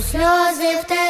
сльози в те.